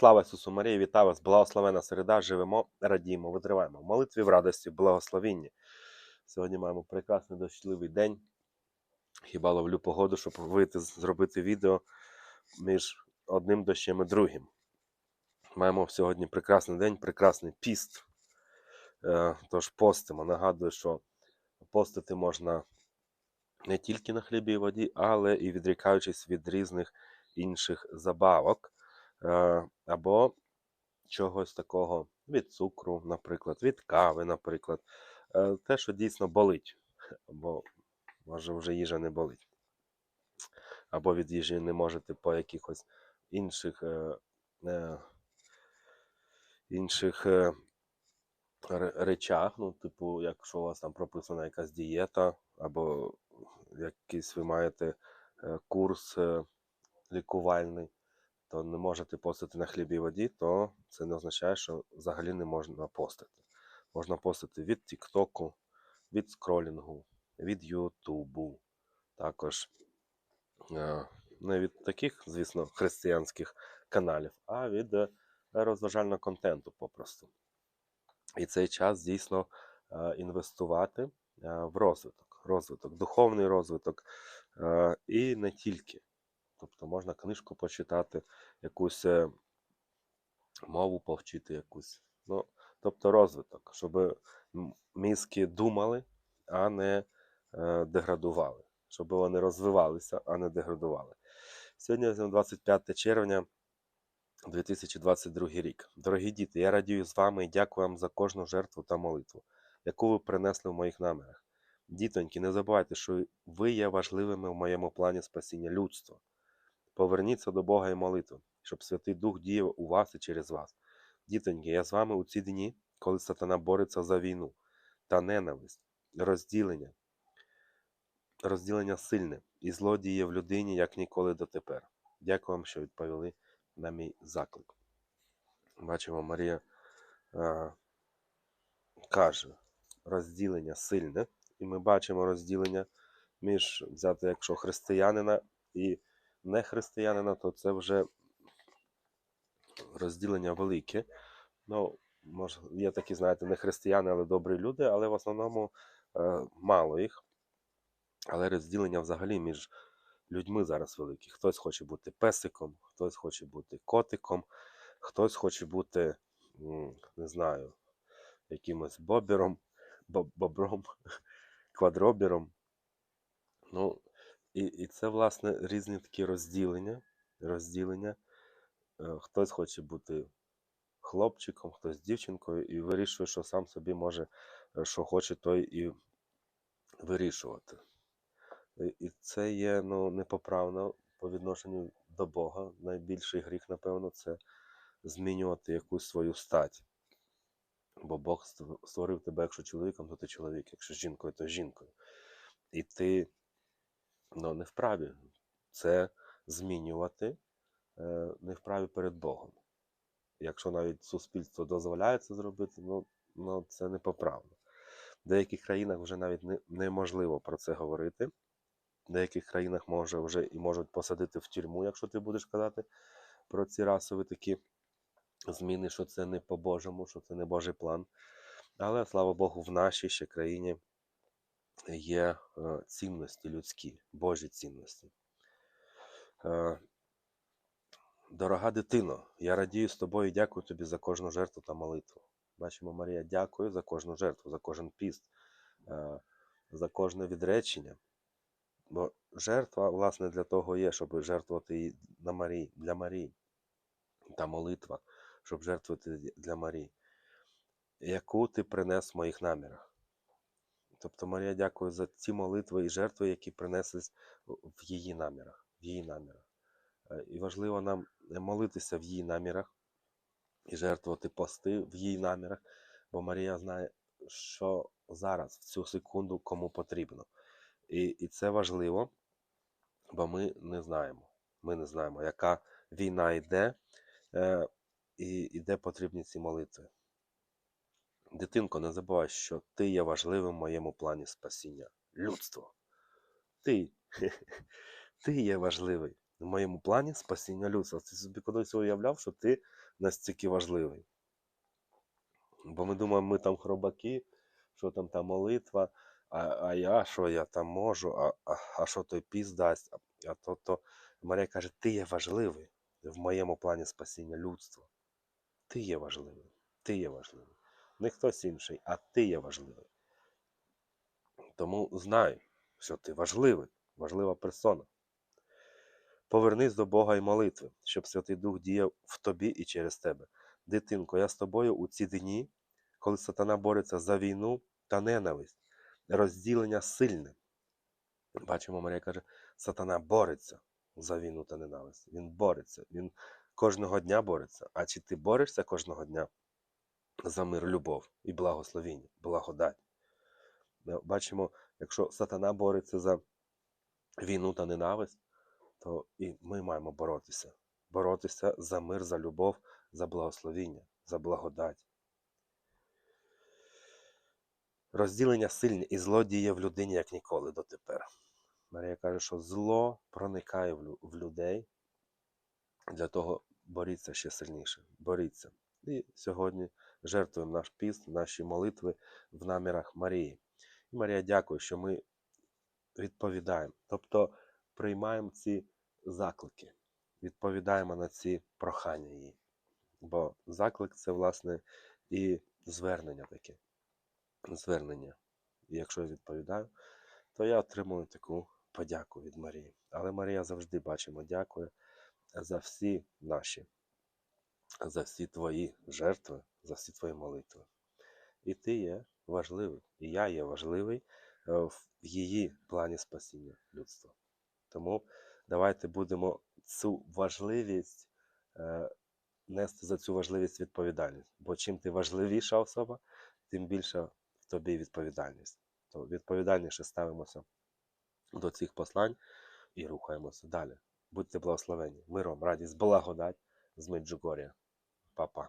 Слава Ісусу Марії, вітаю вас, благословена середа, живемо, радіємо, витриваємо. В молитві в радості, в благословінні. Сьогодні маємо прекрасний дощливий день. Хіба ловлю погоду, щоб вийти зробити відео між одним дощем і другим. Маємо сьогодні прекрасний день, прекрасний піст. Е, Тож постимо. Нагадую, що постити можна не тільки на хлібі і воді, але і відрікаючись від різних інших забавок або чогось такого від цукру, наприклад, від кави, наприклад, Е, те, що дійсно болить, бо може вже їжа не болить. Або від їжі не можете по якихось інших, е, е, інших е, речах, ну, типу, якщо у вас там прописана якась дієта, або якийсь ви маєте е, курс е, лікувальний, то не можете постити на хлібі і воді, то це не означає, що взагалі не можна постити. Можна постити від Тіктоку, від скролінгу, від Ютубу, також е, не від таких, звісно, християнських каналів, а від е, розважального контенту попросту. І цей час дійсно е, інвестувати в розвиток, розвиток, духовний розвиток і не тільки. Тобто можна книжку почитати, якусь е, мову повчити якусь. Ну, тобто розвиток, щоб мізки думали, а не е, деградували, щоб вони розвивалися, а не деградували. Сьогодні 25 червня 2022 рік. Дорогі діти, я радію з вами і дякую вам за кожну жертву та молитву, яку ви принесли в моїх намірах. Дітоньки, не забувайте, що ви є важливими в моєму плані спасіння людства. Поверніться до Бога і молитви, щоб Святий Дух діяв у вас і через вас. Дітоньки, я з вами у ці дні, коли сатана бореться за війну та ненависть, розділення, розділення сильне і злодіє в людині, як ніколи дотепер. Дякую вам, що відповіли на мій заклик. Бачимо, Марія е, каже, розділення сильне, і ми бачимо розділення між взяти, якщо християнина і не християнина, то це вже розділення велике. Ну, може, є такі, знаєте, не християни, але добрі люди, але в основному е, мало їх. Але розділення взагалі між людьми зараз велике. Хтось хоче бути песиком, хтось хоче бути котиком, хтось хоче бути, не знаю, якимось бобером, боб- бобром, квадробером. Ну, і, і це, власне, різні такі розділення. розділення. Е, Хтось хоче бути хлопчиком, хтось дівчинкою, і вирішує, що сам собі може, е, що хоче, той і вирішувати. І- це є ну, непоправно по відношенню до Бога. Найбільший гріх, напевно, це змінювати якусь свою стать. Бо Бог створив тебе, якщо чоловіком, то ти чоловік, якщо жінкою, то жінкою. І ти ну, не вправі це змінювати, е, не вправі перед Богом. Якщо навіть суспільство дозволяє це зробити, ну, ну це непоправно. В деяких країнах вже навіть не, неможливо про це говорити. В деяких країнах може вже і можуть посадити в тюрму, якщо ти будеш казати про ці расові такі зміни, що це не по-божому, що це не Божий план. Але слава Богу, в нашій ще країні є е, цінності людські, Божі цінності. Е, Дорога дитино, я радію з тобою і дякую тобі за кожну жертву та молитву. Бачимо, Марія, дякую за кожну жертву, за кожен піст, е, за кожне відречення. Бо жертва, власне, для того є, щоб жертвувати її на Марії, для Марії. Та молитва, щоб жертвувати для Марії, яку ти принес в моїх намірах. Тобто, Марія, дякую за ці молитви і жертви, які принеслись в її намірах. В її намірах. Е, І важливо нам молитися в її намірах і жертвувати пости в її намірах, бо Марія знає, що зараз, в цю секунду, кому потрібно. І, і це важливо, бо ми не знаємо. Ми не знаємо, яка війна йде е, і, і де потрібні ці молитви. Дитинко, не забувай, що ти є важливим в моєму плані спасіння. Людство. Ти. Ти є важливий в моєму плані спасіння людства. Ти собі колись уявляв, що ти настільки важливий. Бо ми думаємо, ми там хробаки, що там та молитва, а, а я що я там можу, а, а, а що той піс дасть, а, а то, то. Марія каже, ти є важливий в моєму плані спасіння людства. Ти є важливий, ти є важливий. Не хтось інший, а ти є важливий. Тому знай, що ти важливий, важлива персона. Повернись до Бога і молитви, щоб Святий Дух діяв в тобі і через тебе. Дитинко, я з тобою у ці дні, коли сатана бореться за війну та ненависть, розділення сильне. Бачимо, Марія каже, сатана бореться за війну та ненависть. Він бореться, він кожного дня бореться. А чи ти борешся кожного дня за мир, любов і благословіння, благодать? Бачимо, якщо сатана бореться за війну та ненависть, то і ми маємо боротися. Боротися за мир, за любов, за благословіння, за благодать. Розділення сильне і зло діє в людині як ніколи дотепер. Марія каже, що зло проникає в людей. Для того боріться ще сильніше. Боріться. І сьогодні жертвуємо наш піст, наші молитви в намірах Марії. І Марія дякує, що ми відповідаємо. Тобто приймаємо ці заклики, відповідаємо на ці прохання її. Бо заклик це, власне, і звернення таке. Звернення. І якщо я відповідаю, то я отримую таку подяку від Марії. Але Марія завжди бачимо, дякує за всі наші, за всі твої жертви, за всі твої молитви. І ти є важливий, і я є важливий е, в її плані спасіння людства. Тому давайте будемо цю важливість е, нести за цю важливість відповідальність. Бо чим ти важливіша особа, тим більша в тобі відповідальність. То відповідальніше ставимося до цих послань і рухаємося далі. Будьте благословені. Миром, радість, благодать з Меджугорія. Па-па.